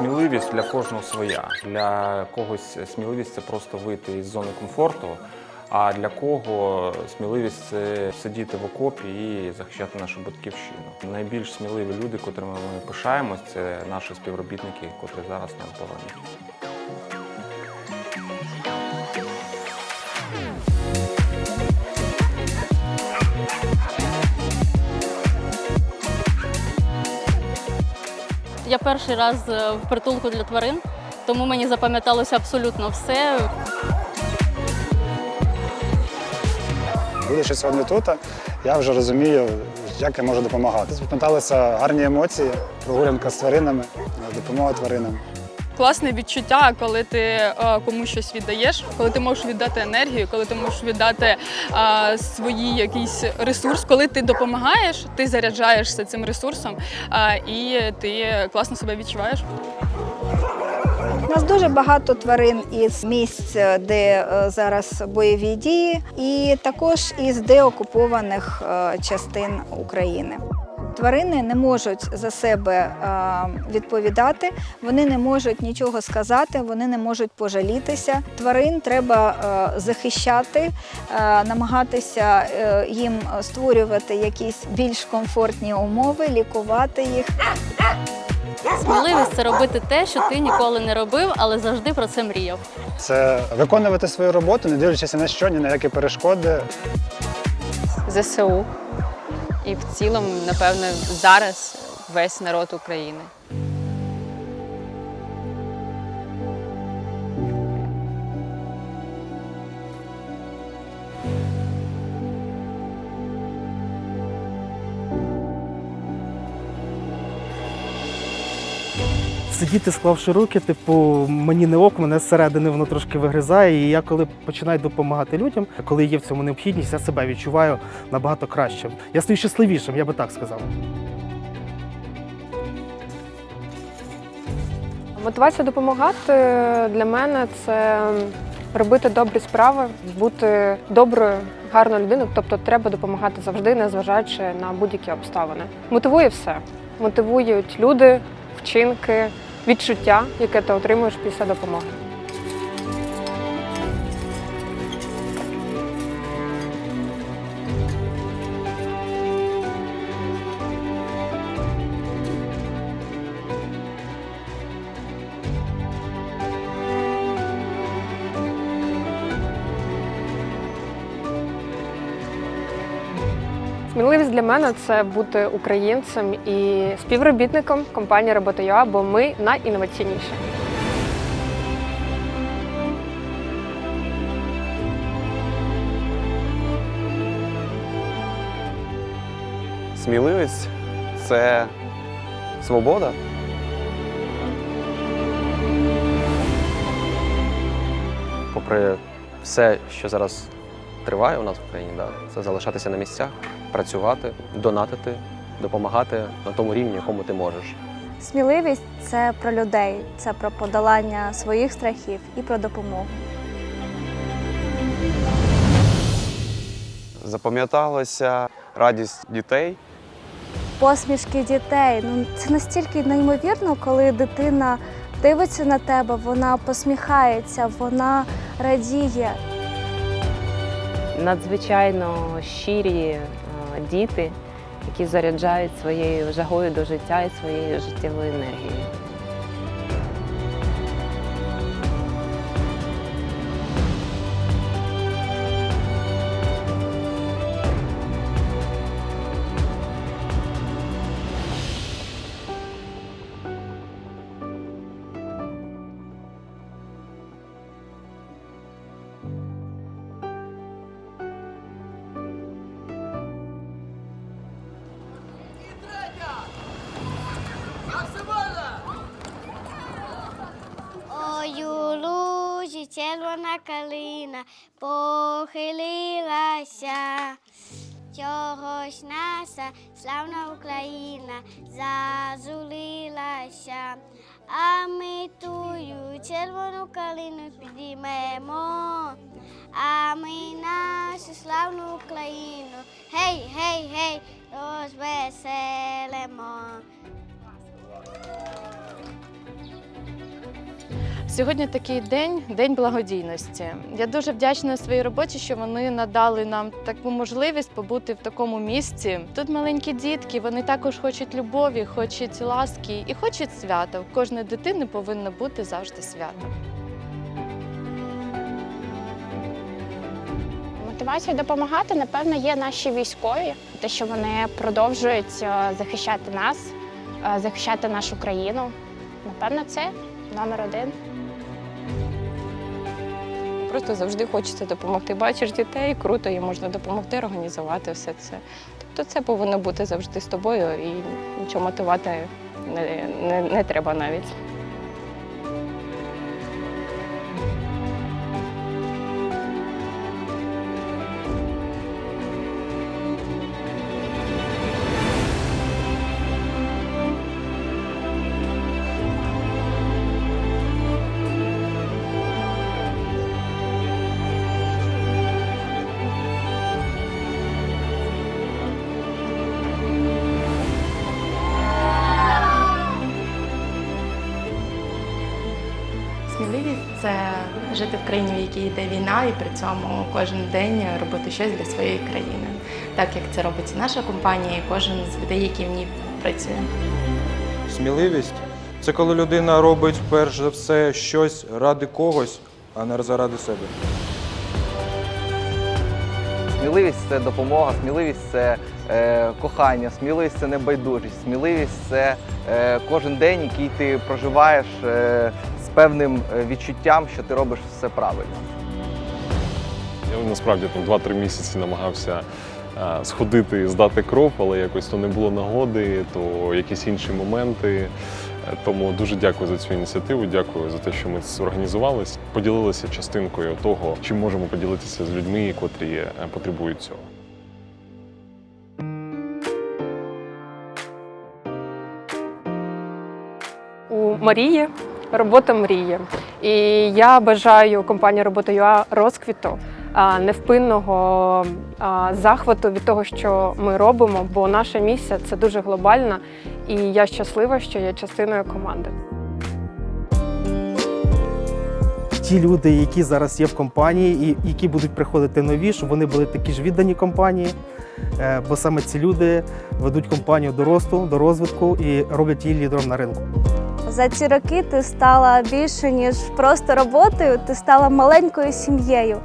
Сміливість для кожного своя. Для когось сміливість це просто вийти із зони комфорту. А для кого сміливість це сидіти в окопі і захищати нашу батьківщину. Найбільш сміливі люди, котрими ми пишаємось, це наші співробітники, котрі зараз нам повернуть. Я перший раз е, в притулку для тварин, тому мені запам'яталося абсолютно все. Будучи сьогодні тут, я вже розумію, як я можу допомагати. Запам'яталися гарні емоції, прогулянка з тваринами, допомога тваринам. Класне відчуття, коли ти е, комусь щось віддаєш, коли ти можеш віддати енергію, коли ти можеш віддати е, свої якийсь ресурс, коли ти допомагаєш, ти заряджаєшся цим ресурсом е, і ти класно себе відчуваєш. У нас дуже багато тварин із місць, де зараз бойові дії, і також із деокупованих частин України. Тварини не можуть за себе е, відповідати, вони не можуть нічого сказати, вони не можуть пожалітися. Тварин треба е, захищати, е, намагатися е, їм створювати якісь більш комфортні умови, лікувати їх. Сміливість це робити те, що ти ніколи не робив, але завжди про це мріяв. Це виконувати свою роботу, не дивлячись на що, ні на які перешкоди. ЗСУ. І в цілому, напевно, зараз весь народ України. Сидіти, склавши руки, типу, мені не ок, мене зсередини воно трошки вигризає. І я коли починаю допомагати людям, коли є в цьому необхідність, я себе відчуваю набагато краще. Я стаю щасливішим, я би так сказав. Мотивація допомагати для мене це робити добрі справи, бути доброю, гарною людиною. Тобто треба допомагати завжди, незважаючи на будь-які обставини. Мотивує все. Мотивують люди, вчинки, відчуття, яке ти отримуєш після допомоги. Сміливість для мене це бути українцем і співробітником компанії Робота.ua, бо ми найінноваційніші. Сміливість це свобода. Попри все, що зараз триває у нас в країні, да, це залишатися на місцях, працювати, донатити, допомагати на тому рівні, якому ти можеш. Сміливість це про людей, це про подолання своїх страхів і про допомогу. Запам'яталася радість дітей, Посмішки дітей ну це настільки неймовірно, коли дитина дивиться на тебе, вона посміхається, вона радіє. Надзвичайно щирі е, діти, які заряджають своєю жагою до життя і своєю життєвою енергією. Калина похилилася. Чогось наша славна Україна зазулилася, а ми тую червону калину підіймемо, а ми нашу славну Україну, гей, гей, гей, розвеселимо. Сьогодні такий день день благодійності. Я дуже вдячна своїй роботі, що вони надали нам таку можливість побути в такому місці. Тут маленькі дітки, вони також хочуть любові, хочуть ласки і хочуть свята. У кожної дитини повинно бути завжди свято. Мотивація допомагати, напевно, є наші військові, те, що вони продовжують е, захищати нас, е, захищати нашу країну. Напевно, це номер один. Просто завжди хочеться допомогти. Бачиш дітей, круто, їм можна допомогти організувати все це. Тобто це повинно бути завжди з тобою і нічого мотивати не, не, не треба навіть. Сміливість це жити в країні, в якій йде війна, і при цьому кожен день робити щось для своєї країни, так як це робить і наша компанія, і кожен з людей, який в ній працює. Сміливість це коли людина робить перш за все щось ради когось, а не заради себе. Сміливість це допомога, сміливість це е, кохання, сміливість це небайдужість, сміливість це е, кожен день, який ти проживаєш е, певним е, відчуттям, що ти робиш все правильно. Я насправді там 2-3 місяці намагався е, сходити і здати кров, але якось то не було нагоди, то якісь інші моменти. Е, Тому дуже дякую за цю ініціативу. Дякую за те, що ми зорганізувалися, поділилися частинкою того, чим можемо поділитися з людьми, котрі потребують цього. У Марії робота мрії. І я бажаю компанії «Робота.ЮА» розквіту, невпинного захвату від того, що ми робимо, бо наша місія це дуже глобальна, і я щаслива, що є частиною команди. Ті люди, які зараз є в компанії, і які будуть приходити нові, щоб вони були такі ж віддані компанії. Е, Бо саме ці люди ведуть компанію до росту, до розвитку і роблять її лідером на ринку. За ці роки ти стала більше, ніж просто роботою, ти стала маленькою сім'єю.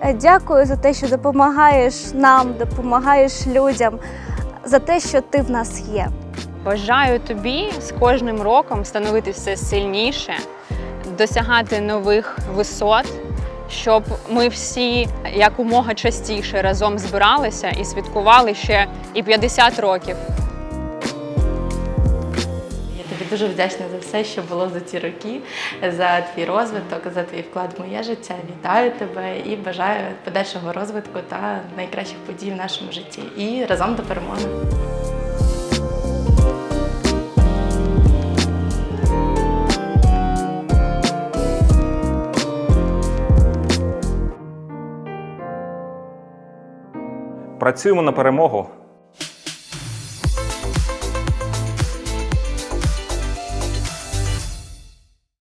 Е, Дякую за те, що допомагаєш нам, допомагаєш людям, за те, що ти в нас є. Бажаю тобі з кожним роком становитися все сильніше, досягати нових висот, щоб ми всі якомога частіше разом збиралися і святкували ще і 50 років. Дуже вдячна за все, що було за ці роки, за твій розвиток, за твій вклад в моє життя. Вітаю тебе і бажаю подальшого розвитку та найкращих подій в нашому житті. І разом до перемоги. Працюємо на перемогу.